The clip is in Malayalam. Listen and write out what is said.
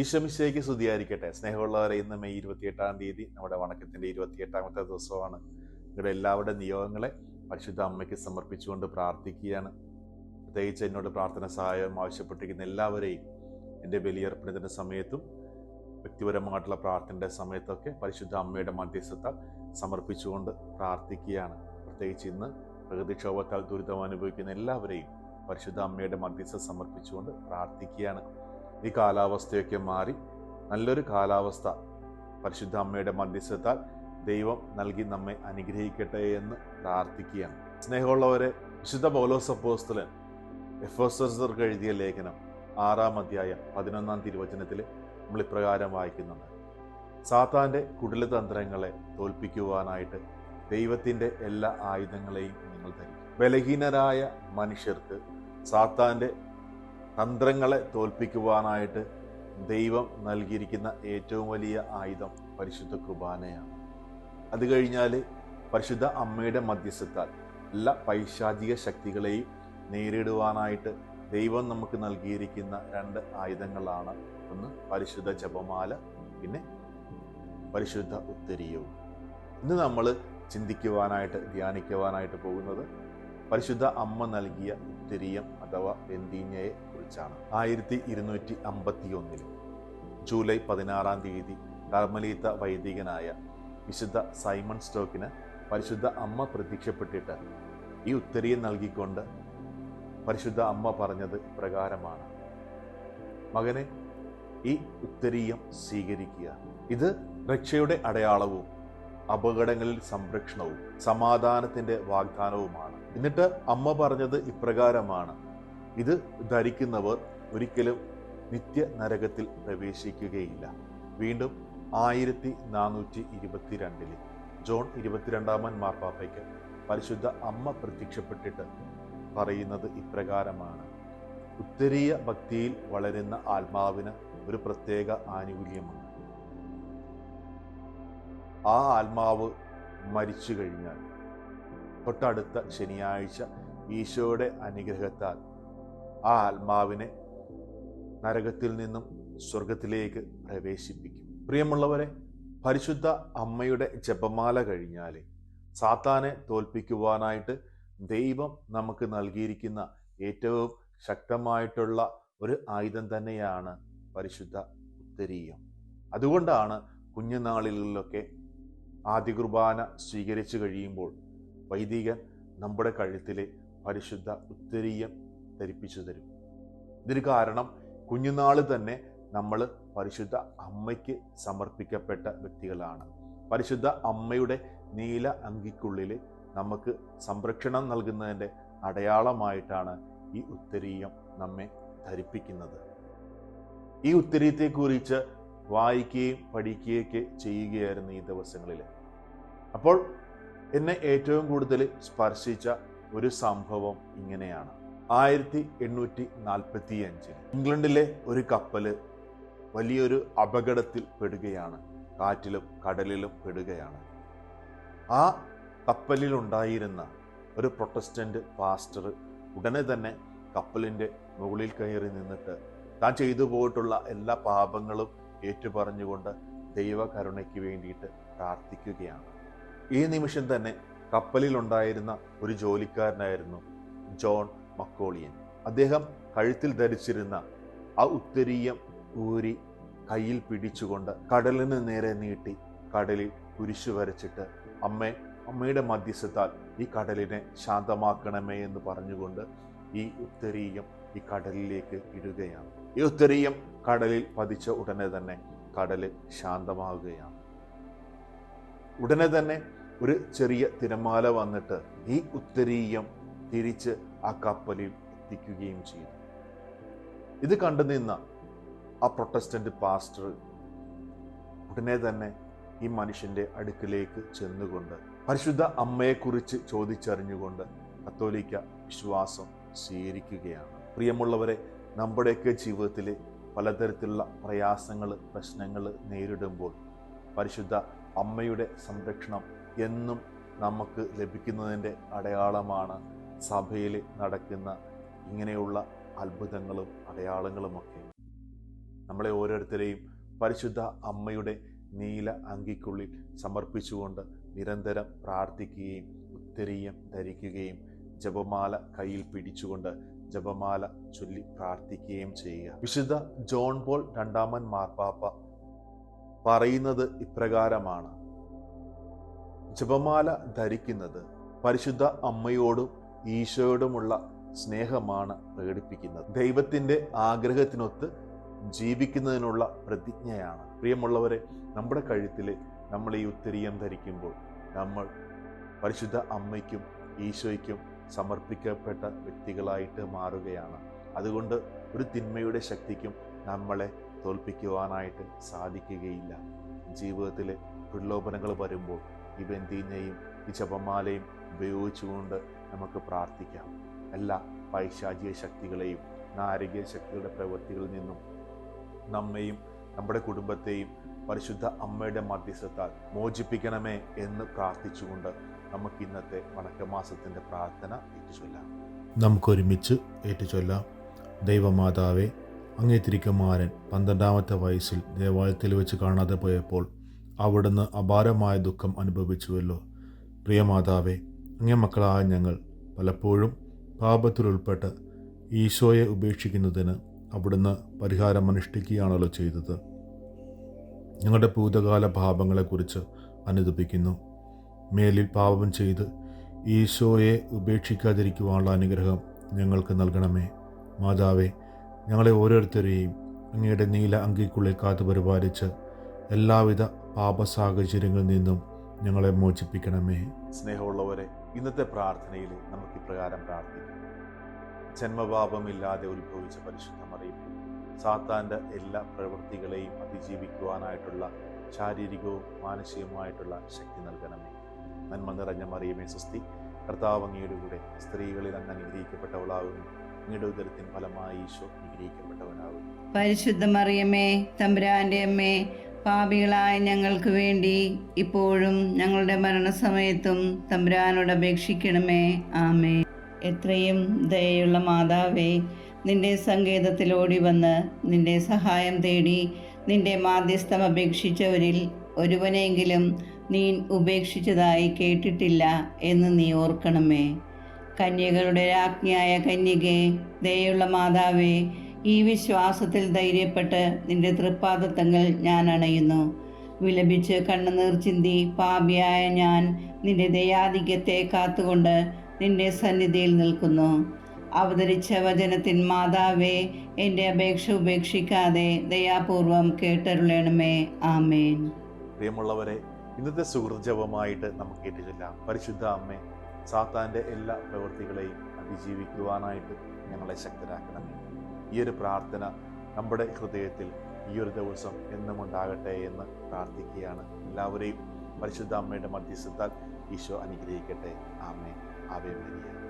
ഈശ്വമിശയ്ക്ക് സ്തുതിയായിരിക്കട്ടെ. സ്നേഹമുള്ളവരെ ഇന്ന് മെയ് ഇരുപത്തിയെട്ടാം തീയതി നമ്മുടെ വണക്കത്തിന്റെ ഇരുപത്തിയെട്ടാമത്തെ ദിവസമാണ്. നിങ്ങളുടെ എല്ലാവരുടെ നിയോഗങ്ങളെ പരിശുദ്ധ അമ്മയ്ക്ക് സമർപ്പിച്ചുകൊണ്ട് പ്രാർത്ഥിക്കുകയാണ്. പ്രത്യേകിച്ച് എന്നോട് പ്രാർത്ഥന സഹായം ആവശ്യപ്പെട്ടിരിക്കുന്ന എല്ലാവരെയും എന്റെ ബലിയർപ്പണത്തിന്റെ സമയത്തും വ്യക്തിപരമായിട്ടുള്ള പ്രാർത്ഥനയുടെ സമയത്തൊക്കെ പരിശുദ്ധ അമ്മയുടെ മധ്യസ്ഥത സമർപ്പിച്ചുകൊണ്ട് പ്രാർത്ഥിക്കുകയാണ്. പ്രത്യേകിച്ച് ഇന്ന് പ്രകൃതിക്ഷോഭത്താൽ ദുരിതം അനുഭവിക്കുന്ന എല്ലാവരെയും പരിശുദ്ധ അമ്മയുടെ മധ്യസ്ഥ സമർപ്പിച്ചുകൊണ്ട് പ്രാർത്ഥിക്കുകയാണ്. ഈ കാലാവസ്ഥയൊക്കെ മാറി നല്ലൊരു കാലാവസ്ഥ. പരിശുദ്ധ അമ്മയുടെ മധ്യസ്ഥത്താൽ ദൈവം നൽകി നമ്മെ അനുഗ്രഹിക്കട്ടെ എന്ന് പ്രാർത്ഥിക്കുകയാണ്. സ്നേഹമുള്ളവരെ വിശുദ്ധ പൗലോസ് അപ്പോസ്തലൻ എഫോസർക്ക് എഴുതിയ ലേഖനം ആറാം അധ്യായം പതിനൊന്നാം തിരുവചനത്തിൽ നമ്മൾ ഇപ്രകാരം വായിക്കുന്നുണ്ട്. സാത്താന്റെ കുടിലതന്ത്രങ്ങളെ തോൽപ്പിക്കുവാനായിട്ട് ദൈവത്തിന്റെ എല്ലാ ആയുധങ്ങളെയും നിങ്ങൾ ധരിക്കും. ബലഹീനരായ മനുഷ്യർക്ക് സാത്താന്റെ തന്ത്രങ്ങളെ തോൽപ്പിക്കുവാനായിട്ട് ദൈവം നൽകിയിരിക്കുന്ന ഏറ്റവും വലിയ ആയുധം പരിശുദ്ധ കുർബാനയാണ്. അത് കഴിഞ്ഞാൽ പരിശുദ്ധ അമ്മയുടെ മധ്യസ്ഥത്താൽ എല്ലാ പൈശാചിക ശക്തികളെയും നേരിടുവാനായിട്ട് ദൈവം നമുക്ക് നൽകിയിരിക്കുന്ന രണ്ട് ആയുധങ്ങളാണ്. ഒന്ന് പരിശുദ്ധ ജപമാല പിന്നെ പരിശുദ്ധ ഉത്തരീയവും ഇന്ന് നമ്മൾ ചിന്തിക്കുവാനായിട്ട് ധ്യാനിക്കുവാനായിട്ട് പോകുന്നത് പരിശുദ്ധ അമ്മ നൽകിയ ഉത്തരീയം അഥവാ വെന്തീഞ്ഞയെ കുറിച്ചാണ്. ആയിരത്തി ഇരുന്നൂറ്റി അമ്പത്തി ഒന്നിൽ ജൂലൈ പതിനാറാം തീയതി കർമ്മലീത്ത വൈദികനായ വിശുദ്ധ സൈമൺ സ്റ്റോക്കിന് പരിശുദ്ധ അമ്മ പ്രത്യക്ഷപ്പെട്ടിട്ട് ഈ ഉത്തരീയം നൽകിക്കൊണ്ട് പരിശുദ്ധ അമ്മ പറഞ്ഞത് പ്രകാരമാണ് മകനെ ഈ ഉത്തരീയം സ്വീകരിക്കുക. ഇത് രക്ഷയുടെ അടയാളവും അപകടങ്ങളിൽ സംരക്ഷണവും സമാധാനത്തിന്റെ വാഗ്ദാനവുമാണ്. എന്നിട്ട് അമ്മ പറഞ്ഞത് ഇപ്രകാരമാണ്. ഇത് ധരിക്കുന്നവർ ഒരിക്കലും നിത്യ നരകത്തിൽ പ്രവേശിക്കുകയില്ല. വീണ്ടും ആയിരത്തി നാനൂറ്റി ഇരുപത്തിരണ്ടിൽ ജോൺ ഇരുപത്തിരണ്ടാമൻ മാർപ്പാപ്പയ്ക്ക് പരിശുദ്ധ അമ്മ പ്രത്യക്ഷപ്പെട്ടിട്ട് പറയുന്നത് ഇപ്രകാരമാണ്. ഉത്തരീയ ഭക്തിയിൽ വളരുന്ന ആത്മാവിന് ഒരു പ്രത്യേക ആനുകൂല്യമുണ്ട്. ആ ആത്മാവ് മരിച്ചു കഴിഞ്ഞാൽ തൊട്ടടുത്ത ശനിയാഴ്ച ഈശോയുടെ അനുഗ്രഹത്താൽ ആ ആത്മാവിനെ നരകത്തിൽ നിന്നും സ്വർഗത്തിലേക്ക് പ്രവേശിപ്പിക്കും. പ്രിയമുള്ളവരെ പരിശുദ്ധ അമ്മയുടെ ജപമാല കഴിഞ്ഞാൽ സാത്താനെ തോൽപ്പിക്കുവാനായിട്ട് ദൈവം നമുക്ക് നൽകിയിരിക്കുന്ന ഏറ്റവും ശക്തമായിട്ടുള്ള ഒരു ആയുധം തന്നെയാണ് പരിശുദ്ധ ഉത്തരീയം. അതുകൊണ്ടാണ് കുഞ്ഞുനാളിലൊക്കെ ആദ്യ കുർബാന സ്വീകരിച്ചു കഴിയുമ്പോൾ വൈദികൻ നമ്മുടെ കഴുത്തിലെ പരിശുദ്ധ ഉത്തരീയം ധരിപ്പിച്ചു തരും. ഇതിന് കാരണം കുഞ്ഞുനാൾ തന്നെ നമ്മൾ പരിശുദ്ധ അമ്മയ്ക്ക് സമർപ്പിക്കപ്പെട്ട വ്യക്തികളാണ്. പരിശുദ്ധ അമ്മയുടെ നീല അങ്കിക്കുള്ളിൽ നമുക്ക് സംരക്ഷണം നൽകുന്നതിന്റെ അടയാളമായിട്ടാണ് ഈ ഉത്തരീയം നമ്മെ ധരിപ്പിക്കുന്നത്. ഈ ഉത്തരീയത്തെക്കുറിച്ച് വായിക്കുകയും പഠിക്കുകയൊക്കെ ചെയ്യുകയായിരുന്നു ഈ ദിവസങ്ങളിൽ അപ്പോൾ എന്നെ ഏറ്റവും കൂടുതൽ സ്പർശിച്ച ഒരു സംഭവം ഇങ്ങനെയാണ്. ആയിരത്തി എണ്ണൂറ്റി നാൽപ്പത്തി അഞ്ചിൽ ഇംഗ്ലണ്ടിലെ ഒരു കപ്പൽ വലിയൊരു അപകടത്തിൽ പെടുകയാണ്. കാറ്റിലും കടലിലും പെടുകയാണ്. ആ കപ്പലിലുണ്ടായിരുന്ന ഒരു പ്രൊട്ടസ്റ്റന്റ് പാസ്റ്റർ ഉടനെ തന്നെ കപ്പലിന്റെ മുകളിൽ കയറി നിന്നിട്ട് താൻ ചെയ്തു പോയിട്ടുള്ള എല്ലാ പാപങ്ങളും ഏറ്റുപറഞ്ഞുകൊണ്ട് ദൈവകരുണയ്ക്ക് വേണ്ടിയിട്ട് പ്രാർത്ഥിക്കുകയാണ്. ഈ നിമിഷം തന്നെ കപ്പലിലുണ്ടായിരുന്ന ഒരു ജോലിക്കാരനായിരുന്നു ജോൺ മക്കോളിയൻ. അദ്ദേഹം കഴുത്തിൽ ധരിച്ചിരുന്ന ആ ഉത്തരീയം ഊരി കയ്യിൽ പിടിച്ചുകൊണ്ട് കടലിന് നേരെ നീട്ടി കടലിൽ കുരിശു വരച്ചിട്ട് അമ്മേ അമ്മയുടെ മധ്യസ്ഥത്താൽ ഈ കടലിനെ ശാന്തമാക്കണമേ എന്ന് പറഞ്ഞുകൊണ്ട് ഈ ഉത്തരീയം ഈ കടലിലേക്ക് ഇടുകയാണ്. ഈ ഉത്തരീയം കടലിൽ പതിച്ച ഉടനെ തന്നെ കടൽ ശാന്തമാവുകയാണ്. ഉടനെ തന്നെ ഒരു ചെറിയ തിരമാല വന്നിട്ട് ഈ ഉത്തരീയം തിരിച്ച് ആ കപ്പലിൽ എത്തിക്കുകയും ചെയ്തു. ഇത് കണ്ടു നിന്ന ആ പ്രൊട്ടസ്റ്റന്റ് പാസ്റ്റർ ഉടനെ തന്നെ ഈ മനുഷ്യന്റെ അടുക്കിലേക്ക് ചെന്നുകൊണ്ട് പരിശുദ്ധ അമ്മയെക്കുറിച്ച് ചോദിച്ചറിഞ്ഞുകൊണ്ട് കത്തോലിക്ക വിശ്വാസം സ്വീകരിക്കുകയാണ്. പ്രിയമുള്ളവരെ നമ്മുടെയൊക്കെ ജീവിതത്തിൽ പലതരത്തിലുള്ള പ്രയാസങ്ങൾ പ്രശ്നങ്ങൾ നേരിടുമ്പോൾ പരിശുദ്ധ അമ്മയുടെ സംരക്ഷണം എന്നും നമുക്ക് ലഭിക്കുന്നതിന്റെ അടയാളമാണ് സഭയിൽ നടക്കുന്ന ഇങ്ങനെയുള്ള അത്ഭുതങ്ങളും അടയാളങ്ങളുമൊക്കെ. നമ്മളെ ഓരോരുത്തരെയും പരിശുദ്ധ അമ്മയുടെ നീല അങ്കിക്കുള്ളിൽ സമർപ്പിച്ചുകൊണ്ട് നിരന്തരം പ്രാർത്ഥിക്കുകയും ഉത്തരീയം ധരിക്കുകയും ജപമാല കയ്യിൽ പിടിച്ചുകൊണ്ട് ജപമാല ചൊല്ലി പ്രാർത്ഥിക്കുകയും ചെയ്യുക. വിശുദ്ധ ജോൺ പോൾ രണ്ടാമൻ മാർപ്പാപ്പ പറയുന്നത് ഇപ്രകാരമാണ്. ജപമാല ധരിക്കുന്നത് പരിശുദ്ധ അമ്മയോടും ഈശോയോടുമുള്ള സ്നേഹമാണ് പ്രകടിപ്പിക്കുന്നത്. ദൈവത്തിന്റെ ആഗ്രഹത്തിനൊത്ത് ജീവിക്കുന്നതിനുള്ള പ്രതിജ്ഞയാണ്. പ്രിയമുള്ളവരെ നമ്മുടെ കഴുത്തിൽ നമ്മൾ ഈ ഉത്തരീയം ധരിക്കുമ്പോൾ നമ്മൾ പരിശുദ്ധ അമ്മയ്ക്കും ഈശോയ്ക്കും സമർപ്പിക്കപ്പെട്ട വ്യക്തികളായിട്ട് മാറുകയാണ്. അതുകൊണ്ട് ഒരു തിന്മയുടെ ശക്തിക്കും നമ്മളെ തോൽപ്പിക്കുവാനായിട്ട് സാധിക്കുകയില്ല. ജീവിതത്തിലെ പ്രലോഭനങ്ങൾ വരുമ്പോൾ ഈ ബന്ദീനെയും ഈ ജപമാലയും ഉപയോഗിച്ചുകൊണ്ട് നമുക്ക് പ്രാർത്ഥിക്കാം. എല്ലാ പൈശാചിക ശക്തികളെയും നാരകീയ ശക്തികളുടെ പ്രവൃത്തികളിൽ നിന്നും നമ്മെയും നമ്മുടെ കുടുംബത്തെയും പരിശുദ്ധ അമ്മയുടെ മധ്യസ്ഥത്താൽ മോചിപ്പിക്കണമേ എന്ന് പ്രാർത്ഥിച്ചുകൊണ്ട് നമുക്ക് ഇന്നത്തെ വണക്കമാസത്തിന്റെ പ്രാർത്ഥന ഏറ്റുചൊല്ലാം. നമുക്കൊരുമിച്ച് ഏറ്റുചൊല്ലാം. ദൈവമാതാവേ അങ്ങേ തിരിക്കുമാരൻ പന്ത്രണ്ടാമത്തെ വയസ്സിൽ ദേവാലയത്തിൽ വെച്ച് കാണാതെ പോയപ്പോൾ അവിടുന്ന് അപാരമായ ദുഃഖം അനുഭവിച്ചുവല്ലോ. പ്രിയ മാതാവേ അങ്ങേ മക്കളായ ഞങ്ങൾ പലപ്പോഴും പാപത്തിലുൾപ്പെട്ട് ഈശോയെ ഉപേക്ഷിക്കുന്നതിന് അവിടുന്ന് പരിഹാരം അനുഷ്ഠിക്കുകയാണല്ലോ ചെയ്തത്. ഞങ്ങളുടെ ഭൂതകാല പാപങ്ങളെക്കുറിച്ച് അനുദപിക്കുന്നു മേലിൽ പാപം ചെയ്ത് ഈശോയെ ഉപേക്ഷിക്കാതിരിക്കുവാനുള്ള അനുഗ്രഹം ഞങ്ങൾക്ക് നൽകണമേ. മാതാവേ ഞങ്ങളെ ഓരോരുത്തരെയും അങ്ങയുടെ നീല അങ്കിക്കുള്ളിൽ കാത്തു പരിപാലിച്ച് എല്ലാവിധ പാപ സാഹചര്യങ്ങളിൽ നിന്നും ഞങ്ങളെ മോചിപ്പിക്കണമേ. സ്നേഹമുള്ളവരെ ഇന്നത്തെ പ്രാർത്ഥനയിൽ നമുക്ക് ഇപ്രകാരം പ്രാർത്ഥിക്കാം. ജന്മപാപമില്ലാതെ ഉത്ഭവിച്ച പരിശുദ്ധ മറിയും സാത്താന്റെ എല്ലാ പ്രവൃത്തികളെയും അതിജീവിക്കുവാനായിട്ടുള്ള ശാരീരികവും മാനസികവുമായിട്ടുള്ള ശക്തി നൽകണമേ. നന്മ നിറഞ്ഞ മറിയമേ സുസ്തി കർത്താവ് അങ്ങയുടെ കൂടെ സ്ത്രീകളിൽ അങ്ങ് അനുഗ്രഹിക്കപ്പെട്ടവളാകുന്നു. അങ്ങയുടെ ഉദരത്തിൻ ഫലമായി ഈശോ അനുഗ്രഹിക്കപ്പെട്ടവനാകുന്നു. പരിശുദ്ധ മറിയമ്മേ തമ്പുരാന്റെ അമ്മേ പാപികളായ ഞങ്ങൾക്ക് വേണ്ടി ഇപ്പോഴും ഞങ്ങളുടെ മരണസമയത്തും തമ്പുരാനോട് അപേക്ഷിക്കണമേ. ആമേ എത്രയും ദയയുള്ള മാതാവേ നിന്റെ സങ്കേതത്തിലോടി വന്ന് നിന്റെ സഹായം തേടി നിന്റെ മാധ്യസ്ഥം അപേക്ഷിച്ചവരിൽ ഒരുവനെങ്കിലും നീ ഉപേക്ഷിച്ചതായി കേട്ടിട്ടില്ല എന്ന് നീ ഓർക്കണമേ. കന്യകളുടെ രാജ്ഞിയായ കന്യകെ ദയുള്ള മാതാവേ ഈ വിശ്വാസത്തിൽ ധൈര്യപ്പെട്ട് നിന്റെ തൃപ്പാദത്തങ്ങൾ ഞാൻ അണയുന്നു. വിലപിച്ച് കണ്ണുനീർ ചിന്തി പാപിയായ ഞാൻ നിന്റെ ദയാധിക്യത്തെ കാത്തുകൊണ്ട് നിന്റെ സന്നിധിയിൽ നിൽക്കുന്നു. അവതരിച്ച വചനത്തിൻ മാതാവേ എന്റെ അപേക്ഷ ഉപേക്ഷിക്കാതെ ദയാപൂർവം കേട്ടരുളേണമേ. ആമേൻ. പ്രിയമുള്ളവരെ ഇന്നത്തെ സുഹൃജപമായിട്ട് നമുക്ക് ഏറ്റുചൊല്ലാം പരിശുദ്ധ അമ്മേ സാത്താന്റെ എല്ലാ പ്രവൃത്തികളെയും അതിജീവിക്കുവാനായിട്ട് ഞങ്ങളെ ശക്തരാക്കണമേ. ഈ ഒരു പ്രാർത്ഥന നമ്മുടെ ഹൃദയത്തിൽ ഈ ഒരു ദിവസം എന്നും ഉണ്ടാകട്ടെ എന്ന് പ്രാർത്ഥിക്കുകയാണ്. എല്ലാവരെയും പരിശുദ്ധ അമ്മയുടെ മധ്യസ്ഥത്താൽ ഈശോ അനുഗ്രഹിക്കട്ടെ. ആമേ ആവേ മരിയ.